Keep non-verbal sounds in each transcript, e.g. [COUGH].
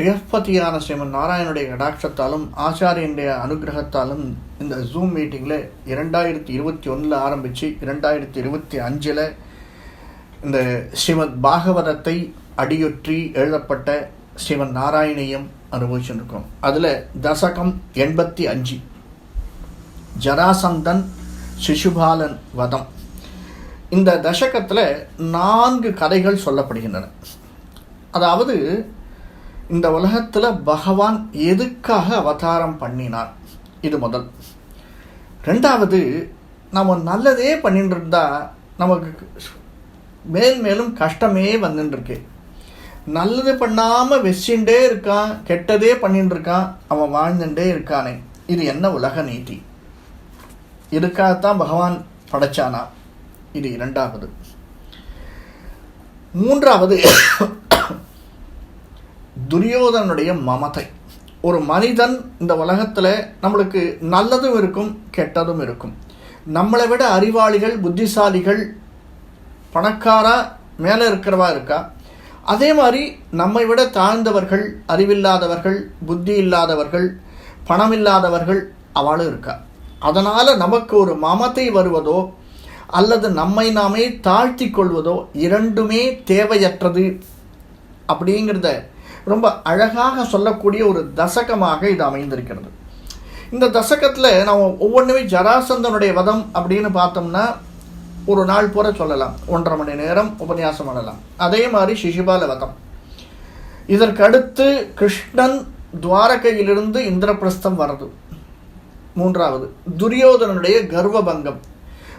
ஸ்ரீஹஸ்பதியான ஸ்ரீமன் நாராயணுடைய கடாட்சத்தாலும் ஆச்சாரியனுடைய அனுகிரகத்தாலும் இந்த ஜூம் மீட்டிங்கில் இரண்டாயிரத்தி இருபத்தி ஒன்றில் ஆரம்பித்து இரண்டாயிரத்தி இருபத்தி அஞ்சில் இந்த ஸ்ரீமத் பாகவதத்தை அடியொற்றி எழுதப்பட்ட ஸ்ரீமன் நாராயணியம் அனுபவிச்சுருக்கோம். அதில் தசகம் எண்பத்தி அஞ்சு. ஜராசந்தன் சிசுபாலன் வதம். இந்த தசகத்தில் நான்கு கதைகள் சொல்லப்படுகின்றன. அதாவது இந்த உலகத்தில் பகவான் எதுக்காக அவதாரம் பண்ணினார்? இது முதல். ரெண்டாவது நம்ம நல்லதே பண்ணிட்டு இருந்தால் நமக்கு மேல் மேலும் கஷ்டமே வந்துட்டுருக்கு நல்லது பண்ணாமல் வச்சுட்டே இருக்கான் கெட்டதே பண்ணிட்டு இருக்கான் அவன் வாழ்ந்துட்டே இருக்கானே. இது என்ன உலக நீதி? இதுக்காகத்தான் பகவான் படைச்சானா? இது இரண்டாவது. மூன்றாவது துரியோதனுடைய மமதை. ஒரு மனிதன் இந்த உலகத்தில் நம்மளுக்கு நல்லதும் இருக்கும் கெட்டதும் இருக்கும். நம்மளை விட அறிவாளிகள் புத்திசாலிகள் பணக்காரா மேலே இருக்கிறவா இருக்கா? அதே மாதிரி நம்மை விட தாழ்ந்தவர்கள் அறிவில்லாதவர்கள் புத்தி இல்லாதவர்கள் பணம் இல்லாதவர்கள் அவளும் இருக்கா? அதனால் நமக்கு ஒரு மமத்தை வருவதோ அல்லது நம்மை நாமே தாழ்த்தி கொள்வதோ இரண்டுமே தேவையற்றது. அப்படிங்கிறத ரொம்ப அழகாக சொல்லக்கூடிய ஒரு தசகமாக இது அமைந்திருக்கிறது. இந்த தசகத்தில் நம்ம ஒவ்வொன்றுமே ஜராசந்தனுடைய வதம் அப்படின்னு பார்த்தோம்னா ஒரு நாள் போல சொல்லலாம். ஒன்றரை மணி நேரம் உபன்யாசம் பண்ணலாம். அதே மாதிரி சிசுபால வதம். இதற்கடுத்து கிருஷ்ணன் துவாரகையிலிருந்து இந்திரபிரஸ்தம் வர்றது. மூன்றாவது துரியோதனனுடைய கர்வபங்கம்.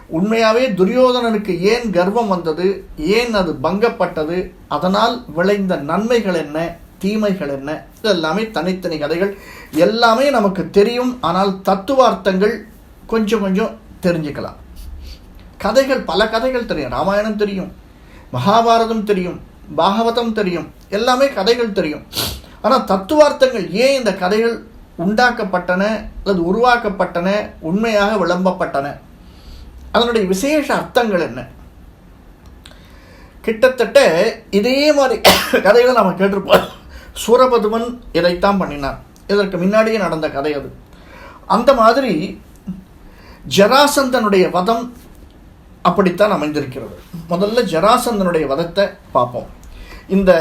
உண்மையாகவே துரியோதனனுக்கு ஏன் கர்வம் வந்தது? ஏன் அது பங்கப்பட்டது? அதனால் விளைந்த நன்மைகள் என்ன? தீமைகள் என்ன? இதெல்லாமே தனித்தனி கதைகள். எல்லாமே நமக்கு தெரியும். ஆனால் தத்துவார்த்தங்கள் கொஞ்சம் கொஞ்சம் தெரிஞ்சுக்கலாம். கதைகள் பல கதைகள் தெரியும். ராமாயணம் தெரியும். மகாபாரதம் தெரியும். பாகவதம் தெரியும். எல்லாமே கதைகள் தெரியும். ஆனால் தத்துவார்த்தங்கள் ஏன் இந்த கதைகள் உண்டாக்கப்பட்டன? அல்லது உருவாக்கப்பட்டன? உண்மையாக விளம்பப்பட்டன? அதனுடைய விசேஷ அர்த்தங்கள் என்ன? கிட்டத்தட்ட இதே மாதிரி கதைகளை நம்ம கேட்டிருப்போம். சூரபதுமன் இதைத்தான் பண்ணினார். இதற்கு முன்னாடியே நடந்த கதை அது. அந்த மாதிரி ஜராசந்தனுடைய வதம் அப்படித்தான் அமைந்திருக்கிறது. முதல்ல ஜராசந்தனுடைய வதத்தை பார்ப்போம். இந்த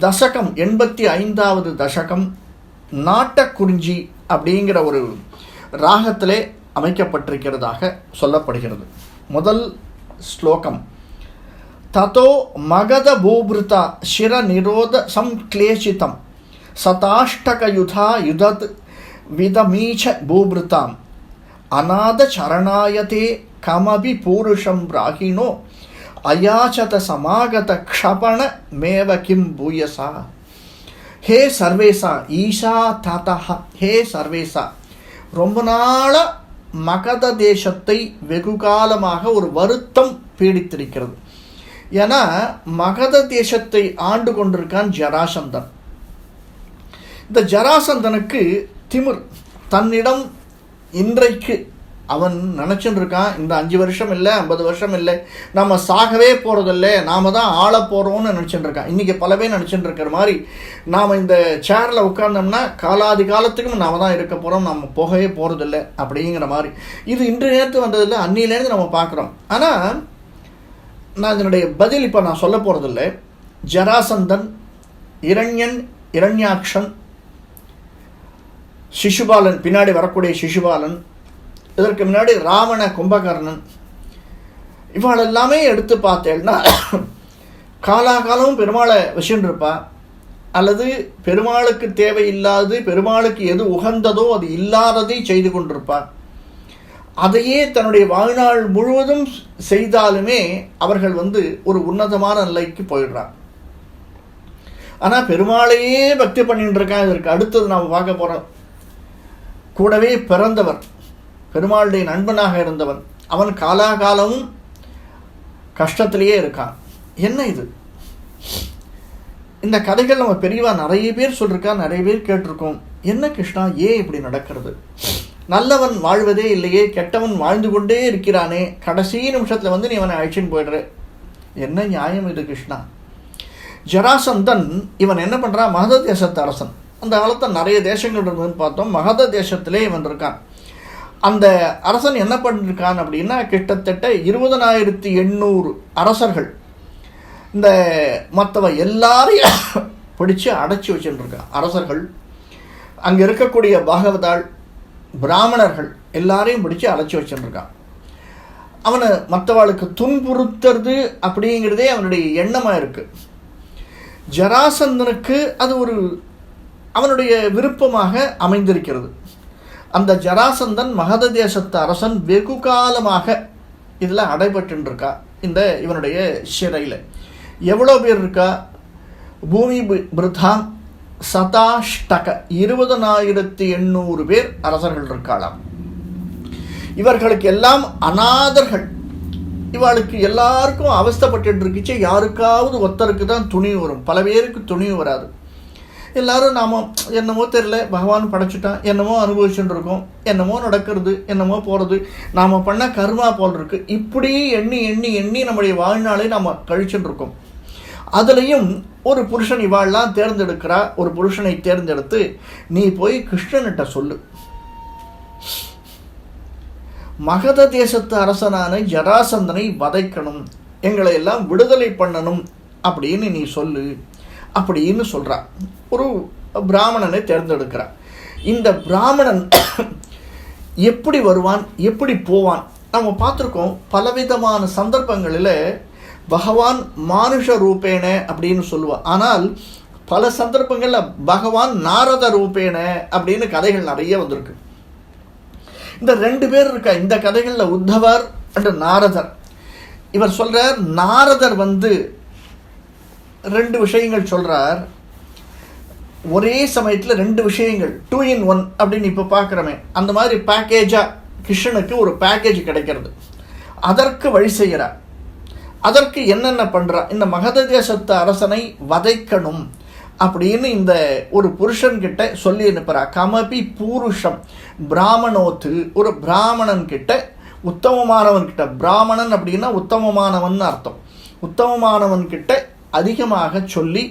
தசகம் எண்பத்தி ஐந்தாவது தசகம் நாட்டக்குறிஞ்சி அப்படிங்கிற ஒரு ராகத்திலே அமைக்கப்பட்டிருக்கிறதாக சொல்லப்படுகிறது. முதல் ஸ்லோகம் ததோ மகத பூபிருத சிர நிரோத சம்க்லேஷிதம் சதாஷ்டகயுதா யுதத் விதமீச்ச பூபிருதாம் அநாத சரணாயதே கமபி பூருஷம் ராகினோ அயாச்சத சமாகத க்ஷபண மேவ கிம் பூயசா ஹே சர்வேசா ஈஷா தாத்தா ஹே சர்வேசா ரொம்ப நாளாக மகத தேசத்தை வெகு காலமாக ஒரு வருத்தம் பீடித்திருக்கிறது. ஏன்னா மகத தேசத்தை ஆண்டு கொண்டிருக்கான் ஜராசந்தன். இந்த ஜராசந்தனுக்கு திமிர். தன்னிடம் இன்றைக்கு அவன் நினச்சின்னு இந்த அஞ்சு வருஷம் இல்லை ஐம்பது வருஷம் இல்லை நம்ம சாகவே போகிறதில்ல நாம் தான் ஆள போகிறோம்னு நினச்சிட்டு இருக்கான் இன்றைக்கி பல பேர் நினச்சிட்டு இருக்கிற மாதிரி நாம் இந்த சேரில் உட்கார்ந்தோம்னா காலாதி காலத்துக்கும் நாம் தான் இருக்க போகிறோம் நம்ம போகவே போகிறதில்ல அப்படிங்கிற மாதிரி. இது இன்று நேரத்து வந்ததில்லை அன்னிலேருந்து நம்ம பார்க்குறோம். ஆனால் நான் இதனுடைய பதில் இப்போ நான் சொல்ல போகிறதில்ல ஜராசந்தன் இரண்யன் இரண்யாக்ஷன் சிசுபாலன் பின்னாடி வரக்கூடிய சிசுபாலன் இதற்கு முன்னாடி ராவண கும்பகர்ணன் இவாள் எல்லாமே எடுத்து பார்த்தேன்னா காலாகாலமும் பெருமாளை வச்சுருப்பா அல்லது பெருமாளுக்கு தேவையில்லாது பெருமாளுக்கு எது உகந்ததோ அது இல்லாததை செய்து கொண்டிருப்பாள் அதையே தன்னுடைய வாழ்நாள் முழுவதும் செய்தாலுமே அவர்கள் வந்து ஒரு உன்னதமான நிலைக்கு போயிடுறாங்க. ஆனால் பெருமாளையே பக்தி பண்ணிட்டு இருக்காங்க. இதற்கு அடுத்தது நாம் பார்க்க போகிறோம் கூடவே பிறந்தவர் பெருமாளுடைய நண்பனாக இருந்தவன் அவன் காலாகாலமும் கஷ்டத்திலேயே இருக்கான். என்ன இது? இந்த கதைகள் நம்ம பெரியவா நிறைய பேர் சொல்லியிருக்கா நிறைய பேர் கேட்டிருக்கோம். என்ன கிருஷ்ணா ஏன் இப்படி நடக்கிறது? நல்லவன் வாழ்வதே இல்லையே கெட்டவன் வாழ்ந்து கொண்டே இருக்கிறானே கடைசி நிமிஷத்தில் வந்து நீ அவனை அழைச்சின்னு போயிடுற. என்ன நியாயம் இது கிருஷ்ணா? ஜராசந்தன் இவன் என்ன பண்ணுறான் மகத தேசத்து அரசன். அந்த காலத்தில் நிறைய தேசங்கள் இருந்ததுன்னு பார்த்தோம். மகத தேசத்திலே இவன் இருக்கான். அந்த அரசன் என்ன பண்ணிருக்கான் அப்படின்னா கிட்டத்தட்ட இருபதனாயிரத்தி எண்ணூறு அரசர்கள் இந்த மற்றவ எல்லாரையும் [COUGHS] பிடிச்சு அடைச்சி வச்சுருக்கான் அரசர்கள். அங்கே இருக்கக்கூடிய பாகவதாள் பிராமணர்கள் எல்லாரையும் பிடிச்சி அழைச்சி வச்சுருக்கான் அவனை மற்றவாளுக்கு துன்புறுத்துறது அப்படிங்கிறதே அவனுடைய எண்ணமாக இருக்குது ஜராசந்தனுக்கு அது ஒரு அவனுடைய விருப்பமாக அமைந்திருக்கிறது. அந்த ஜராசந்தன் மகத தேசத்து அரசன் வெகு காலமாக இதில் அடைபட்டுருக்கா இந்த இவனுடைய சிறையில். எவ்வளோ பேர் இருக்கா? பூமி பிருத்தான் பிருதாம் சதாஷ்டக இருபதனாயிரத்தி எண்ணூறு பேர் அரசர்கள் இருக்காளாம். இவர்களுக்கு எல்லாம் அநாதர்கள் இவளுக்கு எல்லாருக்கும் அவஸ்தப்பட்டு இருக்குச்சு யாருக்காவது ஒத்தருக்கு தான் துணிவு வரும். பல பேருக்கு துணிவு வராது. எல்லாரும் நாம் என்னமோ தெரியல பகவான் படைச்சிட்டான் என்னமோ அனுபவிச்சுட்டு இருக்கோம் என்னமோ நடக்கிறது என்னமோ போகிறது நாம் பண்ண கர்மா போல் இருக்குது இப்படி எண்ணி எண்ணி எண்ணி நம்முடைய வாழ்நாளை நாம் கழிச்சுட்டு இருக்கோம். அதுலேயும் ஒரு புருஷன் இவாள்லாம் தேர்ந்தெடுக்கிறா ஒரு புருஷனை தேர்ந்தெடுத்து நீ போய் கிருஷ்ணன்கிட்ட சொல்லு. மகத தேசத்து அரசனான ஜராசந்தனை வதைக்கணும். எங்களை எல்லாம் விடுதலை பண்ணணும் அப்படின்னு நீ சொல்லு அப்படின்னு சொல்கிறா ஒரு பிராமணனை தேர்ந்தெடுக்கிறா. இந்த பிராமணன் எப்படி வருவான் எப்படி போவான்? நம்ம பார்த்துருக்கோம் பலவிதமான சந்தர்ப்பங்களில் பகவான் மானுஷ ரூபேன அப்படின்னு சொல்லுவார் ஆனால் பல சந்தர்ப்பங்களில் பகவான் நாரத ரூபேன அப்படின்னு கதைகள் நிறைய வந்திருக்கு. இந்த ரெண்டு பேர் இருக்கா இந்த கதைகளில் உத்தவர் அண்ட் நாரதர். இவர் சொல்கிறார் நாரதர் வந்து ரெண்டு விஷயங்கள் சொல்கிறார் ஒரே சமயத்தில் ரெண்டு விஷயங்கள் டூ இன் ஒன் அப்படின்னு இப்போ பார்க்குறோமே அந்த மாதிரி பேக்கேஜாக கிருஷ்ணனுக்கு ஒரு பேக்கேஜ் கிடைக்கிறது. அதற்கு வழி செய்கிறார். அதற்கு என்னென்ன பண்ணுறா இந்த மகத தேசத்து அரசனை வதைக்கணும் அப்படின்னு இந்த ஒரு புருஷன்கிட்ட சொல்லி அனுப்புகிறா கமபி பூருஷம். பிராமணோத்து. ஒரு பிராமணன் உத்தமமானவன்கிட்ட. உத்தமமானவன் பிராமணன் அப்படின்னா உத்தமமானவன் அர்த்தம். உத்தமமானவன்கிட்ட அதிகமாக சொல்லி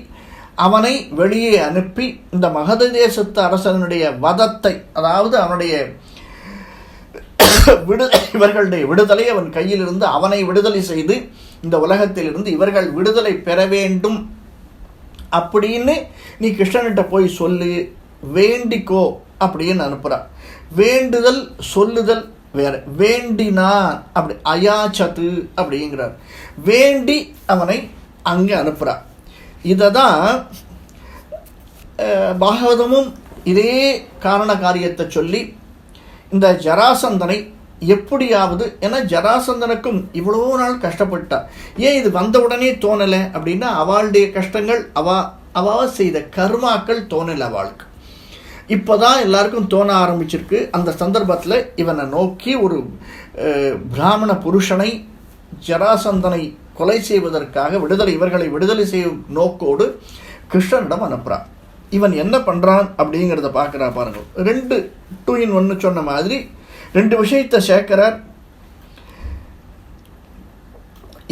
அவனை வெளியே அனுப்பி இந்த மகத தேசத்து அரசனுடைய வதத்தை அதாவது அவனுடைய [LAUGHS] விடு இவர்களுடைய விடுதலை அவன் கையிலிருந்து அவனை விடுதலை செய்து இந்த உலகத்திலிருந்து இவர்கள் விடுதலை பெற வேண்டும். அப்படின்னு நீ கிருஷ்ணன்கிட்ட போய் சொல்லு வேண்டிக்கோ அப்படின்னு அனுப்புகிறான் வேண்டுதல் சொல்லுதல் வேற. வேண்டினான் அப்படி அயாச்சத்து அப்படிங்கிறார். வேண்டி அவனை அங்கே அனுப்புறா. இதை தான் பாகவதமும் இதே காரண காரியத்தை சொல்லி இந்த ஜராசந்தனை எப்படியாவது ஏன்னா ஜராசந்தனுக்கும் இவ்வளோ நாள் கஷ்டப்பட்டா. ஏன் இது வந்தவுடனே தோணலை அப்படின்னா அவளுடைய கஷ்டங்கள் அவ அவ செய்த கர்மாக்கள் தோணலை அவளுக்கு. இப்போதான் எல்லாருக்கும் தோண ஆரம்பிச்சிருக்கு. அந்த சந்தர்ப்பத்தில் இவனை நோக்கி ஒரு பிராமண புருஷனை ஜராசந்தனை கொலை செய்வதற்காக விடுதலை இவர்களை விடுதலை செய்யும் நோக்கோடு கிருஷ்ணனிடம் அனுப்புகிறான் இவன் என்ன பண்ணுறான் அப்படிங்கிறத பார்க்குறா பாருங்கள் ரெண்டு டூ இன் ஒன்று சொன்ன மாதிரி ரெண்டு விஷயத்தை சேர்க்கிறார்.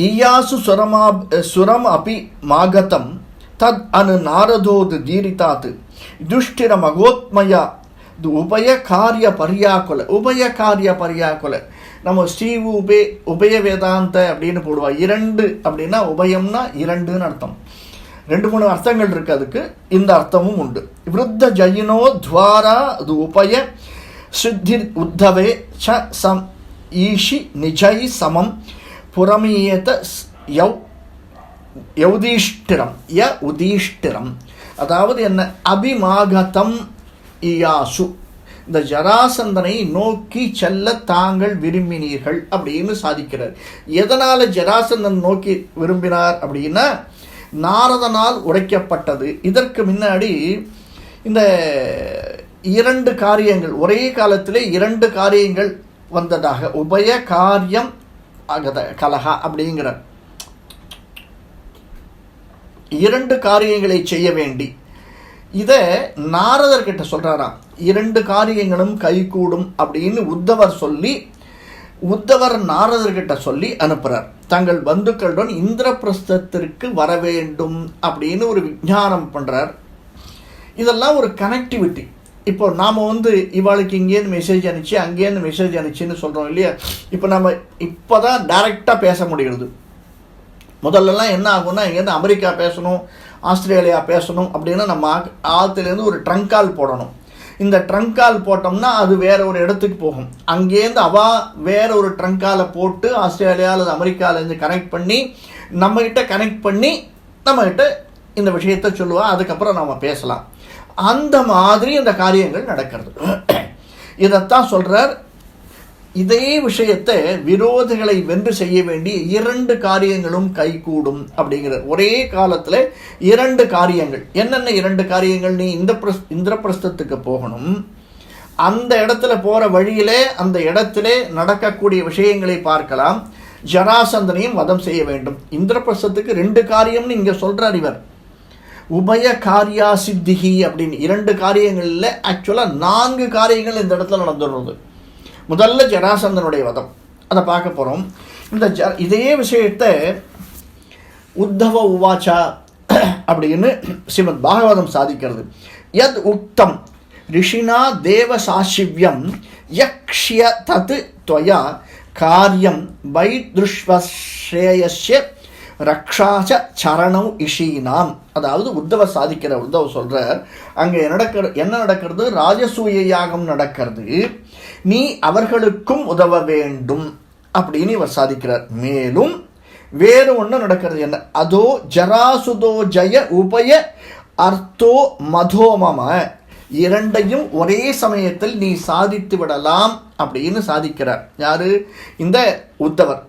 ஈயாசு சுரமா சுரம் அபி மாகதம் தத் அனு நாரதோது தீரிதாத் துஷ்டிர மகோத்மயா உபய காரிய பரியாக்குல உபய காரிய பரியாக்குல நம்ம ஸ்ரீ உபே உபய வேதாந்த அப்படின்னு போடுவா. இரண்டு அப்படின்னா உபயம்னா இரண்டுன்னு அர்த்தம். ரெண்டு மூணு அர்த்தங்கள் இருக்கு அதுக்கு. இந்த அர்த்தமும் உண்டு. விருத்த ஜயினோ துவாரா அது உபய சித்தி உத்தவே ச சம் ஈஷி நிஜை சமம் புறமியேத ஸ்- யௌதீஷ்டிரம் ய உதீஷ்டிரம். அதாவது என்ன? அபிமாகதம் இயாசு. இந்த ஜராசந்தனை நோக்கி செல்ல தாங்கள் விரும்பினீர்கள் அப்படின்னு சாதிக்கிறார். எதனால் ஜராசந்தன் நோக்கி விரும்பினார் அப்படின்னா நாரதனால் உடைக்கப்பட்டது. இதற்கு முன்னாடி இந்த இரண்டு காரியங்கள் ஒரே காலத்திலே இரண்டு காரியங்கள் வந்ததாக உபய காரியம் அகத கலகா அப்படிங்கிறார் இரண்டு காரியங்களை செய்ய வேண்டி. இதை நாரதர்கிட்ட சொல்கிறாராம் இரண்டு காரியங்களும் கைகூடும் அப்படின்னு உத்தவர் சொல்லி உத்தவர் நாரதர்கிட்ட சொல்லி அனுப்புகிறார் தங்கள் பந்துக்களுடன் இந்திரபிரஸ்தத்திற்கு வர வேண்டும் அப்படின்னு ஒரு விஞ்ஞானம் பண்ணுறார் இதெல்லாம் ஒரு கனெக்டிவிட்டி இப்போ நாம் வந்து இவாளுக்கு இங்கேருந்து மெசேஜ் அனுப்பிச்சு அங்கேருந்து மெசேஜ் அனுப்பிச்சின்னு சொல்கிறோம் இல்லையா? இப்போ நம்ம இப்போ தான் டைரெக்டாக பேச முடிகிறது. முதல்லலாம் என்ன ஆகும்னா இங்கேருந்து அமெரிக்கா பேசணும் ஆஸ்திரேலியா பேசணும் அப்படின்னா நம்ம ஆ- ஆத்துலேருந்து ஒரு ட்ரங்க் கால் போடணும். இந்த ட்ரங்க் கால் போட்டோம்னா அது வேற ஒரு இடத்துக்கு போகும். அங்கேருந்து அவா வேற ஒரு ட்ரங்க் காலை போட்டு ஆஸ்திரேலியா அல்லது அமெரிக்காவிலேருந்து கனெக்ட் பண்ணி நம்மகிட்ட கனெக்ட் பண்ணி நம்மகிட்ட இந்த விஷயத்தை சொல்லுவாள் அதுக்கப்புறம் நம்ம பேசலாம். அந்த மாதிரி இந்த காரியங்கள் நடக்கிறது. [CLEARS THROAT] இதைத்தான் சொல்கிறார் இதே விஷயத்தை விரோதிகளை வென்று செய்ய வேண்டிய இரண்டு காரியங்களும் கைகூடும் அப்படிங்கிற ஒரே காலத்தில் இரண்டு காரியங்கள். என்னென்ன இரண்டு காரியங்கள்? நீ இந்த பிரஸ் இந்திரபிரஸ்தத்துக்கு போகணும். அந்த இடத்துல போகிற வழியிலே அந்த இடத்திலே நடக்கக்கூடிய விஷயங்களை பார்க்கலாம். ஜராசந்தனையும் வதம் செய்ய வேண்டும். இந்திரபிரஸ்தத்துக்கு ரெண்டு காரியம்னு இங்கே சொல்கிறார் இவர். உபய காரியா சித்திகி அப்படின்னு இரண்டு காரியங்களில் ஆக்சுவலாக நான்கு காரியங்கள் இந்த இடத்துல நடந்துடுறது. முதல்ல ஜராசந்தனுடைய வதம். அதை பார்க்க போகிறோம் இந்த ஜ இதே விஷயத்தை உத்தவ உவாச்சா [CLEARS THROAT] அப்படின்னு ஸ்ரீமத் பாகவதம் சாதிக்கிறது. யத் உக்தம் ரிஷினா தேவ சாஷிவ்யம் யக்ஷிய தத் துவயா காரியம் வைத்ருஷ்வஸ்ரேயஸ்ய ரக்ஷாச்ச சரணம் இஷீனாம். அதாவது உத்தவ சாதிக்கிற உத்தவ சொல்கிறார் அங்கே நடக்கிற என்ன நடக்கிறது? ராஜசூய யாகம் நடக்கிறது. நீ அவர்களுக்கும் உதவ வேண்டும் அப்படின்னு இவர் சாதிக்கிறார். மேலும் வேறு ஒன்று நடக்கிறது என்ன? அதோ ஜராசுதோ ஜய உபய அர்த்தோ மதோமம இரண்டையும் ஒரே சமயத்தில் நீ சாதித்து விடலாம் அப்படின்னு சாதிக்கிறார். யாரு? இந்த உத்தவர்.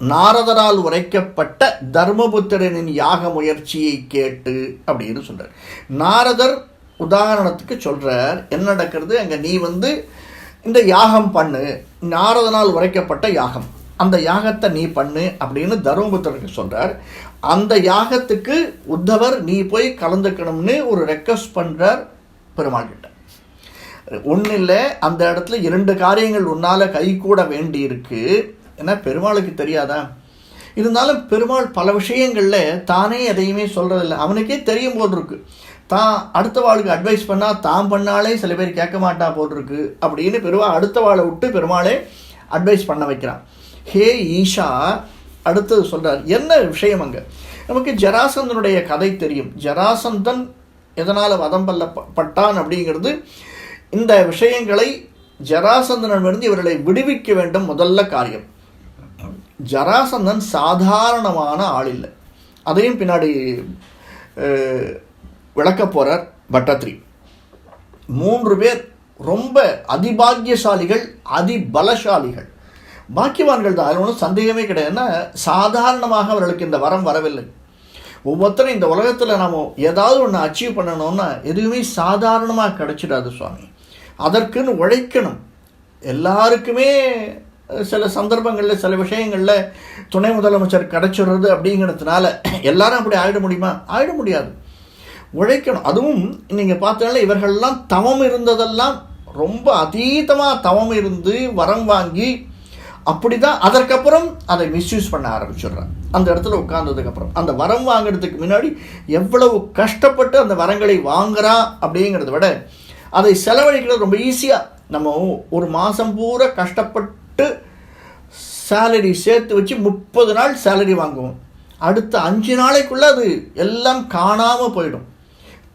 நாரதரால் உரைக்கப்பட்ட தர்மபுத்திரனின் யாக முயற்சியை கேட்டு அப்படின்னு சொல்றார். நாரதர் உதாரணத்துக்கு சொல்றார் என்ன நடக்கிறது? அங்கே நீ வந்து இந்த யாகம் பண்ணு. நாரதனால் உரைக்கப்பட்ட யாகம். அந்த யாகத்தை நீ பண்ணு அப்படின்னு தர்மபுத்திரனுக்கு சொல்கிறார் அந்த யாகத்துக்கு உத்தவர் நீ போய் கலந்துக்கணும்னு ஒரு ரெக்வஸ்ட் பண்ணுறார் பெருமாள் கிட்ட. ஒன்றும் இல்லை அந்த இடத்துல இரண்டு காரியங்கள் உன்னால் கை கூட வேண்டி இருக்கு ஏன்னா பெருமாளுக்கு தெரியாதா? இருந்தாலும் பெருமாள் பல விஷயங்களில் தானே எதையுமே சொல்கிறதில்ல அவனுக்கே தெரியும் போல் இருக்குது தான் அடுத்த வாளுக்கு அட்வைஸ் பண்ணால் தான் பண்ணாலே சில பேர் கேட்க மாட்டா போட்டிருக்கு அப்படின்னு பெருவா அடுத்த வாளை விட்டு பெருமாளே அட்வைஸ் பண்ண வைக்கிறான். ஹே ஈஷா அடுத்தது சொல்கிறார் என்ன விஷயம் அங்கே? நமக்கு ஜராசந்தனுடைய கதை தெரியும். ஜராசந்தன் எதனால் வதம் பல்ல பட்டான் அப்படிங்கிறது இந்த விஷயங்களை ஜராசந்தனிடமிருந்து இவர்களை விடுவிக்க வேண்டும் முதல்ல காரியம். ஜராசந்தன் சாதாரணமான ஆள் இல்லை. அதையும் பின்னாடி விளக்க போகிறார் பட்டத்ரி. மூன்று பேர் ரொம்ப அதிபாக்கியசாலிகள் அதிபலசாலிகள். பாக்கியவான்கள் தான் அதில் ஒன்றும் சந்தேகமே கிடையாதுன்னா சாதாரணமாக அவர்களுக்கு இந்த வரம் வரவில்லை. ஒவ்வொருத்தரும் இந்த உலகத்தில் நாம் ஏதாவது ஒன்று அச்சீவ் பண்ணணும்னா எதுவுமே சாதாரணமாக கிடைச்சிடாது சுவாமி. அதற்குன்னு உழைக்கணும். எல்லாருக்குமே சில சந்தர்ப்பங்களில் சில விஷயங்களில் துணை முதலமைச்சர் கிடைச்சிடுறது அப்படிங்கிறதுனால எல்லாரும் அப்படி ஆயிட முடியுமா? ஆயிட முடியாது. உழைக்கணும். அதுவும் நீங்கள் பார்த்தீங்கன்னா இவர்கள்லாம் தவம் இருந்ததெல்லாம் ரொம்ப அதீதமாக தவம் இருந்து வரம் வாங்கி அப்படி தான் அதற்கப்புறம் அதை மிஸ்யூஸ் பண்ண ஆரம்பிச்சிடுறேன் அந்த இடத்துல உட்கார்ந்ததுக்கப்புறம் அந்த வரம் வாங்குறதுக்கு முன்னாடி எவ்வளவு கஷ்டப்பட்டு அந்த வரங்களை வாங்குறா அப்படிங்கிறத விட அதை செலவழிக்கிறது ரொம்ப ஈஸியாக நம்ம ஒரு மாதம் பூரா கஷ்டப்பட்டு சேலரி சேர்த்து வச்சு முப்பது நாள் சேலரி வாங்குவோம். அடுத்த அஞ்சு நாளைக்குள்ளே அது எல்லாம் காணாமல் போயிடும்.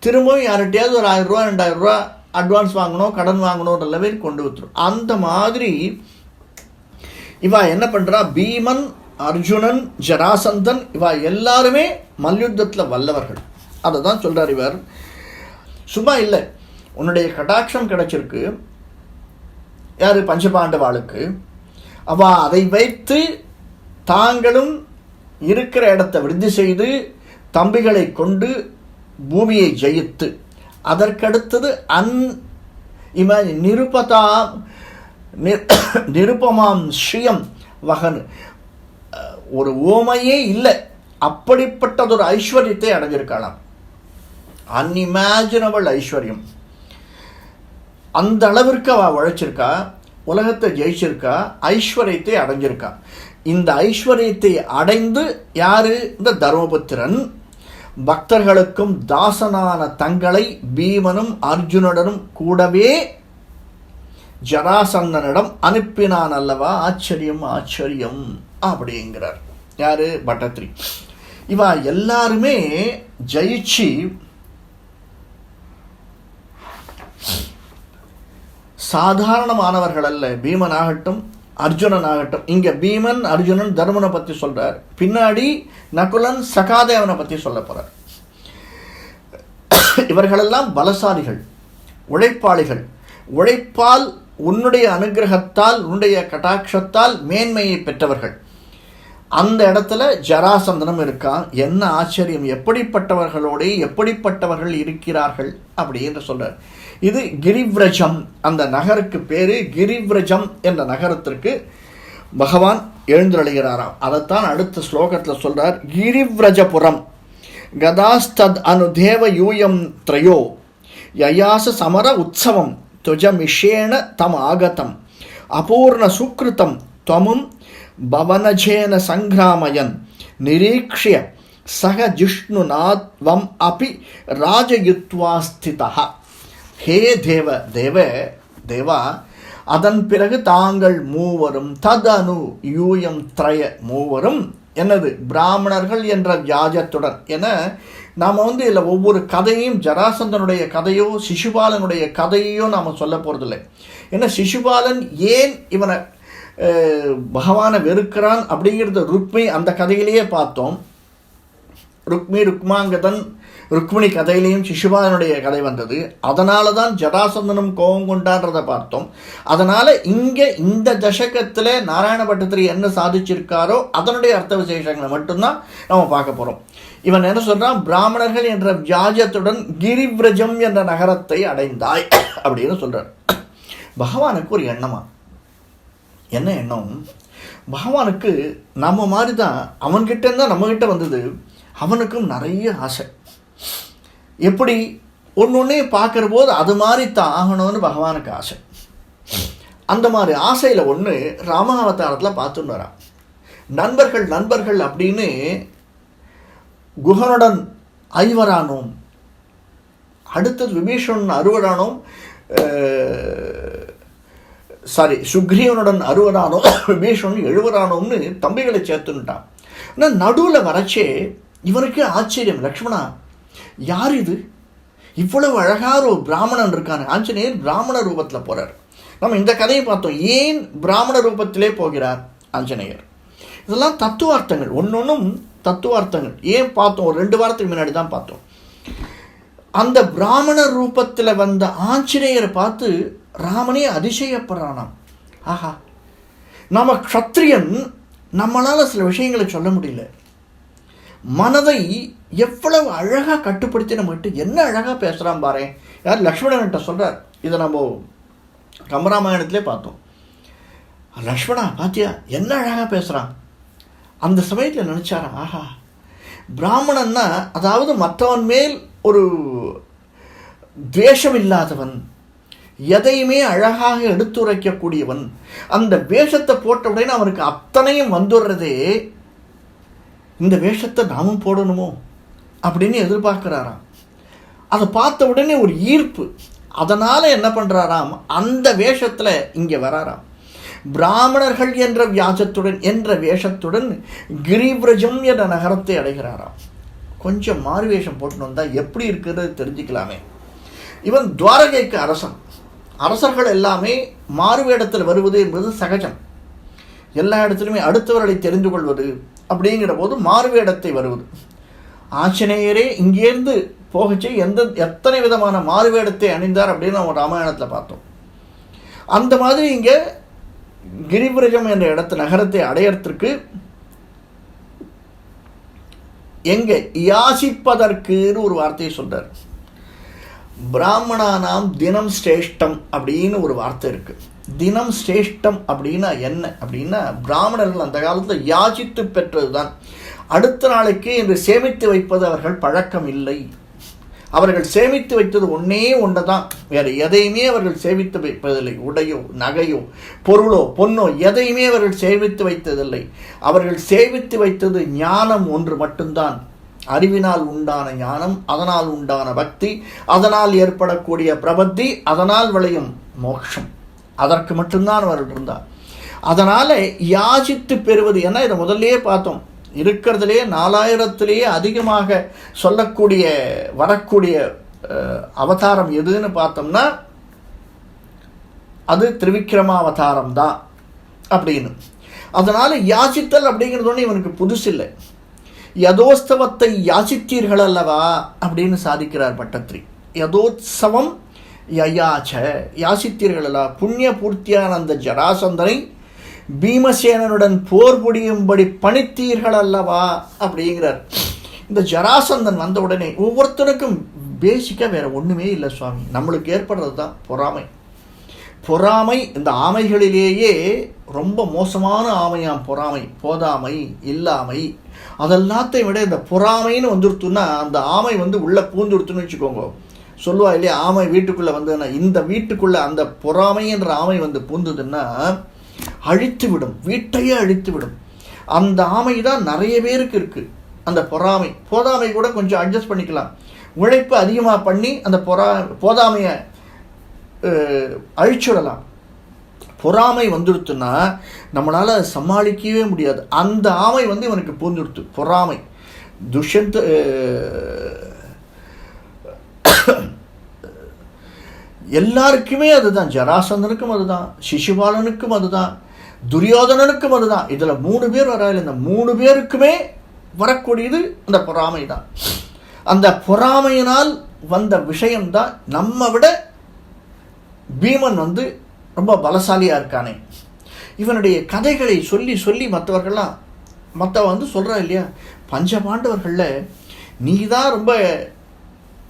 திரும்பவும் யார்கிட்டயாவது ஒரு ஆயிரம் ரூபா ரெண்டாயிரம் ரூபா அட்வான்ஸ் வாங்கணும் கடன் வாங்கணுன்ற லெவல் கொண்டு வந்துடும் அந்த மாதிரி இவா என்ன பண்ணுறா பீமன் அர்ஜுனன் ஜராசந்தன் இவா எல்லாருமே மல்யுத்தத்தில் வல்லவர்கள். அதை தான் சொல்கிறார் இவர். சும்மா இல்லை. உன்னுடைய கடாட்சம் கிடைச்சிருக்கு. யார்? பஞ்சபாண்டவாளுக்கு. அவா அதை வைத்து தாங்களும் இருக்கிற இடத்தை விருத்தி செய்து தம்பிகளை கொண்டு பூமியை ஜெயித்து அதற்கடுத்தது அன் இம நிருபதா நி- [COUGHS] நிருபமாம் ஸ்ரீயம் வகன். ஒரு ஓமையே இல்லை. அப்படிப்பட்டதொரு ஐஸ்வர்யத்தை அடைஞ்சிருக்கலாம். அன்இமேஜினபிள் ஐஸ்வர்யம். அந்த அளவிற்கு அவள் உழைச்சிருக்கா உலகத்தை ஜெயிச்சிருக்கா ஐஸ்வர்யத்தை அடைஞ்சிருக்கா. இந்த ஐஸ்வர்யத்தை அடைந்து யாரு? இந்த தர்மபுத்திரன். பக்தர்களுக்கும் தாசனான தங்களை பீமனும் அர்ஜுனனும் கூடவே ஜராசந்தனிடம் அனுப்பினான் அல்லவா? ஆச்சரியம் ஆச்சரியம். அப்படிங்கிறார். யாரு? பட்டத்ரி. இவா எல்லாருமே ஜெயிச்சு சாதாரணமானவர்கள் அல்ல. பீமன் ஆகட்டும் அர்ஜுனன் ஆகட்டும் இங்கே பீமன் அர்ஜுனன் தர்மனை பற்றி சொல்கிறார் பின்னாடி நகுலன் சகாதேவனை பற்றி சொல்ல போகிறார் இவர்களெல்லாம் பலசாலிகள் உழைப்பாளிகள். உழைப்பால் உன்னுடைய அனுகிரகத்தால் உன்னுடைய கட்டாட்சத்தால் மேன்மையை பெற்றவர்கள். அந்த இடத்துல ஜராசந்தனம் இருக்கான். என்ன ஆச்சரியம் எப்படிப்பட்டவர்களோடு எப்படிப்பட்டவர்கள் இருக்கிறார்கள் அப்படின்னு சொல்கிறார் இது கிரிவ்ரஜம் அந்த நகருக்கு பேர் கிரிவ்ரஜம் என்ற நகரத்திற்கு பகவான் எழுந்தருளுகிறாராம். அதைத்தான் அடுத்த ஸ்லோகத்தில் சொல்கிறார் கிரிவிரஜபுரம் கதாஸ்தத் அனுதேவ யூயம் த்ரயோ யயாச சமர உற்சவம் துஜமிஷேண தம் ஆகதம் அபூர்ண சுக்ருதம் துவமும் பவனஜேன சங்கிராமயன் நிரீக்ஷிய சக ஜிஷ்ணுநாத்வம் அபி ராஜயுத்வா ஸ்திதா ஹே தேவ தேவ தேவா அதன் பிறகு தாங்கள் மூவரும் ததனு யூயம் திரய மூவரும் என்னது? பிராமணர்கள் என்ற வியாஜத்துடன் என நாம் வந்து இதில் ஒவ்வொரு கதையும் ஜராசந்தனுடைய கதையோ சிசுபாலனுடைய கதையோ நாம் சொல்ல போகிறதில்லை ஏன்னா சிசுபாலன் ஏன் இவனை பகவானை வெறுக்கிறான் அப்படிங்கிறத ருக்மி அந்த கதையிலேயே பார்த்தோம். ருக்மி ருக்மாங்கதன் ருக்மிணி கதையிலையும் சிசுபாலனுடைய கதை வந்தது. அதனால தான் ஜடாசந்தனும் கோபம் கொண்டான்றதை பார்த்தோம். அதனால இங்கே இந்த தசகத்தில் நாராயண பட்டத்திரி என்ன சாதிச்சிருக்காரோ அதனுடைய அர்த்த விசேஷங்களை மட்டும்தான் நம்ம பார்க்க போகிறோம் இவன் என்ன சொல்கிறான் பிராமணர்கள் என்ற வியாஜத்துடன் கிரிவ்ரஜம் என்ற நகரத்தை அடைந்தாய் [COUGHS] அப்படின்னு சொல்கிறார் பகவானுக்கு ஒரு எண்ணமா? என்ன எண்ணம்? பகவானுக்கு நம்ம மாதிரி தான் அவன்கிட்ட இருந்தால் நம்மக்கிட்ட வந்தது. அவனுக்கும் நிறைய ஆசை. எப்படி ஒன்று ஒன்றே பார்க்குற போது அது மாதிரி தான் ஆகணும்னு பகவானுக்கு ஆசை. அந்த மாதிரி ஆசையில் ஒன்று ராமாவதாரத்தில் பார்த்துன்னு வரான். நண்பர்கள் நண்பர்கள் அப்படின்னு குகனுடன் ஐவரானோம் அடுத்தது விபீஷணன் அறுவரானோம் சாரி சுக்ரீவனுடன் அறுவரானோம் விபீஷணன் எழுவரானோம்னு தம்பிகளை சேர்த்துன்ட்டான் ஆனால் நடுவில் வரச்சே இவனுக்கு ஆச்சரியம். லக்ஷ்மணா யார் இது? இவ்வளவு அழகாக ஒரு பிராமணன் இருக்கான. ஆஞ்சநேயர் பிராமண ரூபத்தில் போகிறார் நம்ம இந்த கதையை பார்த்தோம். ஏன் பிராமண ரூபத்திலே போகிறார் ஆஞ்சநேயர்? இதெல்லாம் தத்துவார்த்தங்கள். ஒன்றொன்றும் தத்துவார்த்தங்கள். ஏன் பார்த்தோம்? ஒரு ரெண்டு வாரத்துக்கு முன்னாடி தான் பார்த்தோம். அந்த பிராமண ரூபத்தில் வந்த ஆஞ்சநேயரை பார்த்து ராமனே அதிசயப்படுறானாம். ஆஹா. நம்ம க்ஷத்ரியன் நம்மளால் சில விஷயங்களை சொல்ல முடியல. மனதை எவ்வளவு அழகாக கட்டுப்படுத்தி நம்மகிட்ட என்ன அழகாக பேசுகிறான் பாரு யார் லக்ஷ்மணன்கிட்ட சொல்கிறார் இதை நம்ம கம்பராமாயணத்திலே பார்த்தோம். லக்ஷ்மணா பாத்தியா என்ன அழகாக பேசுகிறான் அந்த சமயத்தில் நினச்சாரா ஆஹா பிராமணன்னா அதாவது மற்றவன் மேல் ஒரு துவேஷம் இல்லாதவன் எதையுமே அழகாக எடுத்துரைக்கக்கூடியவன் அந்த வேஷத்தை போட்ட உடனே அவனுக்கு அத்தனையும் வந்துடுறதே இந்த வேஷத்தை நாமும் போடணுமோ? அப்படின்னு எதிர்பார்க்குறாராம். அதை பார்த்த உடனே ஒரு ஈர்ப்பு. அதனால் என்ன பண்ணுறாராம் அந்த வேஷத்தில் இங்கே வராராம். பிராமணர்கள் என்ற வியாஜத்துடன் என்ற வேஷத்துடன் கிரிபிரஜம் என்ற நகரத்தை அடைகிறாராம். கொஞ்சம் மாறு வேஷம் போட்டுன்னு வந்தால் எப்படி இருக்கிறது தெரிஞ்சுக்கலாமே. இவன் துவாரகைக்கு அரசன். அரசர்கள் எல்லாமே மாறுவேடத்தில் வருவது என்பது சகஜம். எல்லா இடத்துலையுமே அடுத்தவர்களை தெரிந்து கொள்வது அப்படிங்கிற போது மாறுவேடத்தை வருவது. ஆஞ்சநேயரே இங்கேருந்து போகச்சே எந்த எத்தனை விதமான மாறுவேடத்தை அணிந்தார் அப்படின்னு நம்ம ராமாயணத்தில் பார்த்தோம். அந்த மாதிரி இங்கே கிரிபிரஜம் என்ற இடத்து நகரத்தை அடையறதுக்கு எங்கே யாசிப்பதற்குன்னு ஒரு வார்த்தையை சொல்றார். பிராமணானாம் தினம் சிரேஷ்டம் அப்படின்னு ஒரு வார்த்தை இருக்குது தினம் சிரேஷ்டம் அப்படின்னா என்ன? அப்படின்னா பிராமணர்கள் அந்த காலத்தில் யாசித்து பெற்றதுதான். அடுத்த நாளைக்கு என்று சேமித்து வைப்பது அவர்கள் பழக்கம் இல்லை. அவர்கள் சேமித்து வைத்தது ஒன்றே ஒன்று தான் வேறு எதையுமே அவர்கள் சேமித்து வைப்பதில்லை. உடையோ நகையோ பொருளோ பொன்னோ எதையுமே அவர்கள் சேமித்து வைத்ததில்லை. அவர்கள் சேமித்து வைத்தது ஞானம் ஒன்று மட்டும்தான். அறிவினால் உண்டான ஞானம் அதனால் உண்டான பக்தி அதனால் ஏற்படக்கூடிய பிரபத்தி அதனால் விளையும் மோட்சம் அதற்கு மட்டும்தான் அவர்கள் இருந்தார். அதனால் யாசித்து பெறுவது என இதை முதல்லயே பார்த்தோம். இருக்கிறதுலே நாலாயிரத்திலேயே அதிகமாக சொல்லக்கூடிய வரக்கூடிய அவதாரம் எதுன்னு பார்த்தோம்னா அது திருவிக்கிரமாவதாரம் அவதாரம் தான் அப்படின்னு. அதனால் யாசித்தல் அப்படிங்கிறது ஒன்று இவனுக்கு புதுசு இல்லை யதோஸ்தவத்தை யாசித்தீர்கள் அல்லவா அப்படின்னு சாதிக்கிறார் பட்டத்ரி. யதோத்சவம் யயாச்ச. யாசித்தீர்கள் புண்ணிய பூர்த்தியான அந்த ஜடாசந்தனை பீமசேனனுடன் போர் புரியும்படி பணித்தீர்கள் அல்லவா அப்படிங்கிறார். இந்த ஜராசந்தன் வந்த உடனே ஒவ்வொருத்தருக்கும் பேசிக்காக வேறு ஒன்றுமே இல்லை சுவாமி. நம்மளுக்கு ஏற்படுறது தான் பொறாமை. பொறாமை இந்த ஆமைகளிலேயே ரொம்ப மோசமான ஆமையாம். பொறாமை போதாமை இல்லாமை. அதெல்லாத்தையும் விட இந்த பொறாமைன்னு வந்துருத்துன்னா அந்த ஆமை வந்து உள்ளே பூந்துடுத்துன்னு வச்சுக்கோங்க. சொல்லுவா இல்லையா ஆமை வீட்டுக்குள்ளே வந்ததுன்னா இந்த வீட்டுக்குள்ளே அந்த பொறாமை என்ற ஆமை வந்து பூந்ததுன்னா அழித்து விடும் வீட்டையே அழித்து விடும் அந்த ஆமை தான் நிறைய பேருக்கு இருக்குது அந்த பொறாமை. போதாமை கூட கொஞ்சம் அட்ஜஸ்ட் பண்ணிக்கலாம். உழைப்பு அதிகமாக பண்ணி அந்த பொறா போதாமையை அழிச்சுடலாம். பொறாமை வந்துடுத்துன்னா நம்மளால் சமாளிக்கவே முடியாது. அந்த ஆமை வந்து இவனுக்கு பூந்துடுத்து பொறாமை. துஷ்யந்த் எல்லாருக்குமே அதுதான். ஜராசந்தனுக்கும் அதுதான். சிசுபாலனுக்கும் அதுதான். துரியோதனனுக்கும் அதுதான். இதில் மூணு பேர் வராயில் இந்த மூணு பேருக்குமே வரக்கூடியது அந்த பொறாமை தான் அந்த பொறாமையினால் வந்த விஷயம்தான் நம்ம விட பீமன் வந்து ரொம்ப பலசாலியாக இருக்கானே. இவனுடைய கதைகளை சொல்லி சொல்லி மற்றவர்கள்லாம் மற்றவன் வந்து சொல்கிறா இல்லையா? பஞ்ச பாண்டவர்களில் நீ தான் ரொம்ப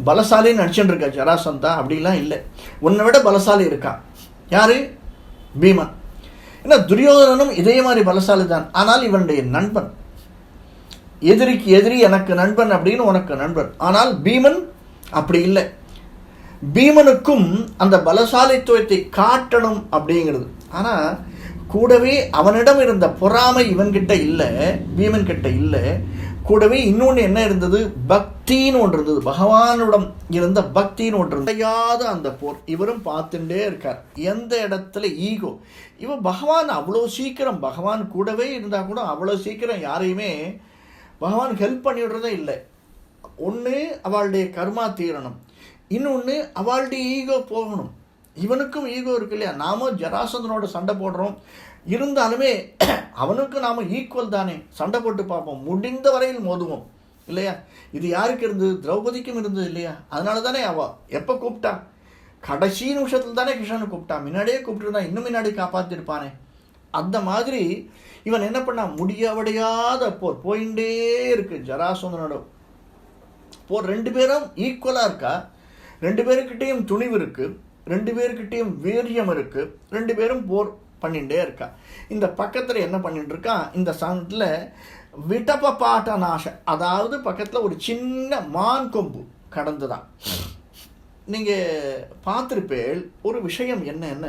பலசாலின்னு நடிச்சுட்டு இருக்கா ஜராசந்தா அப்படிலாம் இல்லை. உன்னை விட பலசாலி இருக்கான் யாரு? பீமன் ஏன்னா துரியோதனனும் இதே மாதிரி பலசாலி தான். ஆனால் இவனுடைய நண்பன். எதிரிக்கு எதிரி எனக்கு நண்பன் அப்படின்னு உனக்கு நண்பன். ஆனால் பீமன் அப்படி இல்லை. பீமனுக்கும் அந்த பலசாலித்துவத்தை காட்டணும் அப்படிங்கிறது. ஆனால் கூடவே அவனிடம் இருந்த பொறாமை இவன்கிட்ட இல்லை பீமன் கிட்ட இல்லை. கூடவே இன்னொன்று என்ன இருந்தது? பக்தின்னு ஒன்று இருந்தது. பகவானிடம் இருந்த பக்தின்னு ஒன்று இருந்தையாத அந்த போர். இவரும் பார்த்துட்டே இருக்கார். எந்த இடத்துல ஈகோ? இவன் பகவான் அவ்வளோ சீக்கிரம் பகவான் கூடவே இருந்தால் கூட அவ்வளோ சீக்கிரம் யாரையுமே பகவான் ஹெல்ப் பண்ணிவிடுறதே இல்லை. ஒன்று அவளுடைய கர்மா தீரணும். இன்னொன்று அவளுடைய ஈகோ போகணும். இவனுக்கும் ஈகோ இருக்கு இல்லையா? நாமும் ஜராசந்தனோட சண்டை போடுறோம். இருந்தாலுமே [CLEARS THROAT] அவனுக்கு நாம் ஈக்குவல் தானே. சண்டை போட்டு பார்ப்போம். முடிந்த வரையில் மோதுவோம். இல்லையா? இது யாருக்கு இருந்தது? திரௌபதிக்கும் இருந்தது இல்லையா? அதனால தானே அவ எப்போ கூப்பிட்டா? கடைசி நிமிஷத்தில் தானே கிருஷ்ணனை கூப்பிட்டா. முன்னாடியே கூப்பிட்டுருந்தா இன்னும் முன்னாடி காப்பாற்றிருப்பானே அந்த மாதிரி இவன் என்ன பண்ணா? முடியவடையாத போர் போயிட்டே இருக்கு ஜராசந்தனோட. போர் ரெண்டு பேரும் ஈக்குவலாக இருக்கா? ரெண்டு பேருக்கிட்டேயும் துணிவு இருக்குது ரெண்டு பேருக்கிட்டேயும் வீரியம் இருக்குது ரெண்டு பேரும் போர் பண்ணிகிட்டே இருக்கா. இந்த பக்கத்தில் என்ன பண்ணிட்டு இருக்கா இந்த சாங்கத்தில் விட்டப்ப பாட்ட நாச. அதாவது பக்கத்தில் ஒரு சின்ன மான் கொம்பு கடந்துதான் நீங்கள் பார்த்துருப்பேள் ஒரு விஷயம் என்னென்ன?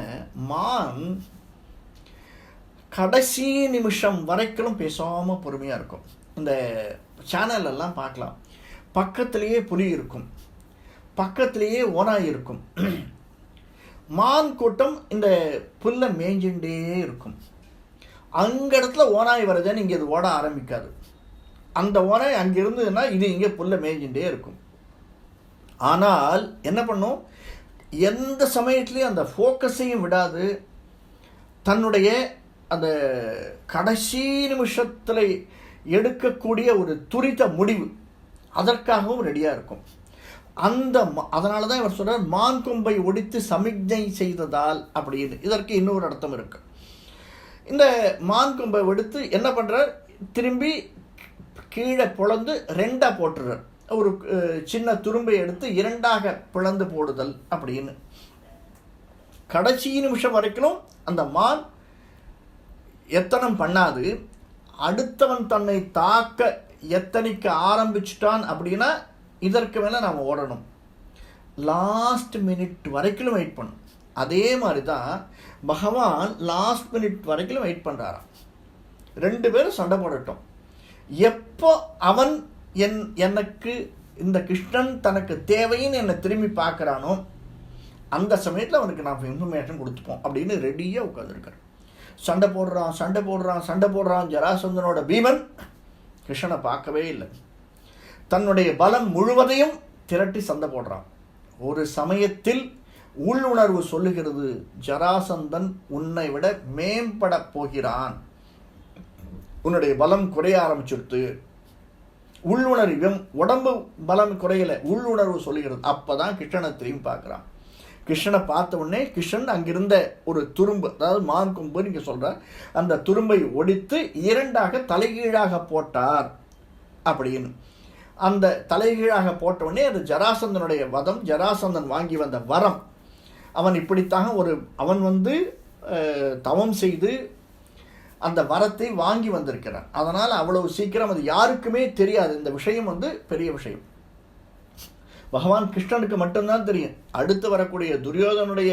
மான் கடைசி நிமிஷம் வரைக்கும் பேசாமல் பொறுமையாக இருக்கும். இந்த சேனலெல்லாம் பார்க்கலாம் பக்கத்திலேயே புலி இருக்கும். பக்கத்திலேயே ஓனாய் இருக்கும். மான் கூட்டம் இந்த புல்லை மேய்ஞ்சுட்டே இருக்கும். அங்கே இடத்துல ஓனாய் வருதுன்னு இங்கே இது ஓட ஆரம்பிக்காது. அந்த ஓனாய் அங்கே இருந்ததுன்னா இது இங்கே புல்லை மேய்ஞ்சுட்டே இருக்கும். ஆனால் என்ன பண்ணும்? எந்த சமயத்துலையும் அந்த ஃபோக்கஸையும் விடாது. தன்னுடைய அந்த கடைசி நிமிஷத்தில் எடுக்கக்கூடிய ஒரு துரித முடிவு அதற்காகவும் ரெடியாக இருக்கும். அந்த அதனால தான் இவர் சொல்கிறார் மான் கொம்பை ஒடித்து சமிக்ஞை செய்ததால் அப்படின்னு. இதற்கு இன்னொரு அர்த்தம் இருக்கு. இந்த மான் கொம்பை ஒடித்து என்ன பண்ணுறார் திரும்பி கீழே பொழந்து ரெண்டாக போட்டுறார். ஒரு சின்ன துரும்பை எடுத்து இரண்டாக பிளந்து போடுதல் அப்படின்னு. கடைசி நிமிஷம் வரைக்கும் அந்த மான் எத்தனம் பண்ணாது. அடுத்தவன் தன்னை தாக்க எத்தனைக்க ஆரம்பிச்சிட்டான் அப்படின்னா இதற்கு மேலே நாம் ஓடணும். லாஸ்ட் மினிட் வரைக்கும் வெயிட் பண்ணும் அதே மாதிரி தான் பகவான் லாஸ்ட் மினிட் வரைக்கும் வெயிட் பண்ணுறாராம் ரெண்டு பேரும் சண்டை போடட்டும். எப்போ அவன் என் எனக்கு இந்த கிருஷ்ணன் தனக்கு தேவைன்னு என்னை திரும்பி பார்க்குறானோ அந்த சமயத்தில் அவனுக்கு நான் இன்ஃபர்மேஷன் கொடுத்துப்போம் அப்படின்னு ரெடியாக உட்காந்துருக்கார் சண்டை போடுறான் சண்டை போடுறான் சண்டை போடுறான் ஜராசந்தனோட பீமன் கிருஷ்ணனை பார்க்கவே இல்லை. தன்னுடைய பலம் முழுவதையும் திரட்டி சண்டை போடுறான். ஒரு சமயத்தில் உள்ளுணர்வு சொல்லுகிறது ஜராசந்தன் உன்னை விட மேம்பட போகிறான். உன்னுடைய பலம் குறைய ஆரம்பிச்சுடுத்து. உள்ளுணர்வு உடம்பு பலம் குறையல உள்ளுணர்வு சொல்லுகிறது. அப்பதான் கிருஷ்ணனை திரும்பி பார்க்குறான். கிருஷ்ணனை பார்த்த உடனே கிருஷ்ணன் அங்கிருந்த ஒரு துரும்பு அதாவது மான் கொம்பு நீங்க சொல்ற அந்த துரும்பை ஒடித்து இரண்டாக தலைகீழாக போட்டார் அப்படின்னு. அந்த தலைகீழாக போட்டவுடனே அது ஜராசந்தனுடைய வதம் ஜராசந்தன் வாங்கி வந்த வரம். அவன் இப்படித்தாக ஒரு அவன் வந்து தவம் செய்து அந்த வரத்தை வாங்கி வந்திருக்கிறான். அதனால் அவ்வளவு சீக்கிரம் அது யாருக்குமே தெரியாது. இந்த விஷயம் வந்து பெரிய விஷயம். பகவான் கிருஷ்ணனுக்கு மட்டும்தான் தெரியும். அடுத்து வரக்கூடிய துரியோதனுடைய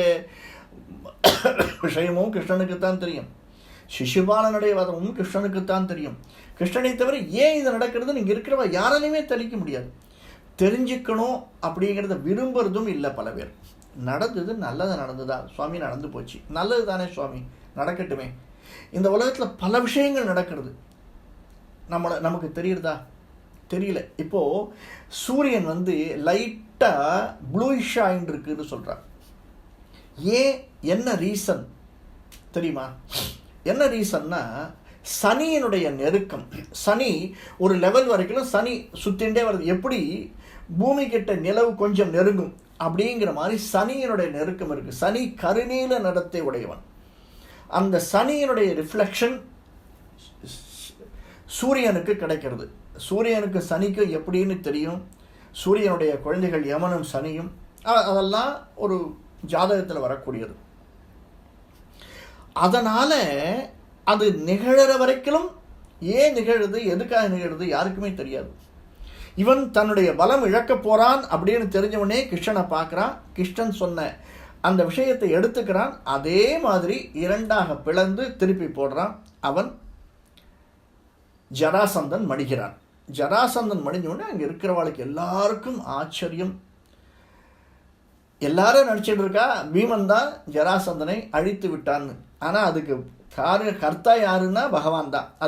விஷயமும் கிருஷ்ணனுக்கு தான் தெரியும். சிசுபாலனுடைய வதமும் கிருஷ்ணனுக்கு தான் தெரியும். கிருஷ்ணனை தவிர ஏன் இது நடக்கிறது? நீங்கள் இருக்கிறவ யாராலையுமே தெளிக்க முடியாது. தெரிஞ்சுக்கணும் அப்படிங்கிறத விரும்புறதும் இல்லை பல பேர். நடந்தது நல்லது நடந்ததா? சுவாமி நடந்து போச்சு. நல்லது தானே சுவாமி. நடக்கட்டுமே. இந்த உலகத்தில் பல விஷயங்கள் நடக்கிறது. நம்மளை நமக்கு தெரியுறதா? தெரியல. இப்போது சூரியன் வந்து லைட்டாக ப்ளூயிஷ் ஆயின்னு இருக்குன்னு சொல்கிறார் ஏன்? என்ன ரீசன் தெரியுமா? என்ன ரீசன்னா சனியினுடைய நெருக்கம். சனி ஒரு லெவல் வரைக்கும் சனி சுத்தின்றே வருது. எப்படி? பூமி கிட்ட நிலவு கொஞ்சம் நெருங்கும். அப்படிங்கிற மாதிரி சனியினுடைய நெருக்கம் இருக்குது சனி கருநீல நடத்தை உடையவன். அந்த சனியினுடைய ரிஃப்ளெக்ஷன் சூரியனுக்கு கிடைக்கிறது. சூரியனுக்கு சனிக்கும் எப்படின்னு தெரியும்? சூரியனுடைய குழந்தைகள் யமனும் சனியும். அதெல்லாம் ஒரு ஜாதகத்தில் வரக்கூடியது. அதனால் அது நிகழற வரைக்கும் ஏன் நிகழுது எதுக்காக நிகழுது யாருக்குமே தெரியாது. இவன் தன்னுடைய பலம் இழக்க போகிறான் அப்படின்னு தெரிஞ்சவனே கிருஷ்ணனை பார்க்குறான். கிருஷ்ணன் சொன்ன அந்த விஷயத்தை எடுத்துக்கிறான். அதே மாதிரி இரண்டாக பிளந்து திருப்பி போடுறான். அவன் ஜராசந்தன் மடிகிறான். ஜராசந்தன் மடிஞ்சோடனே அங்கே இருக்கிறவாளுக்கு எல்லாருக்கும் ஆச்சரியம். எல்லாரும் நினச்சிட்டு இருக்கா பீமன் தான் ஜராசந்தனை அழித்து விட்டான்னு. ஆனால் அதுக்கு கார கர்த்தா யாருன்னா பகவான் தான். அது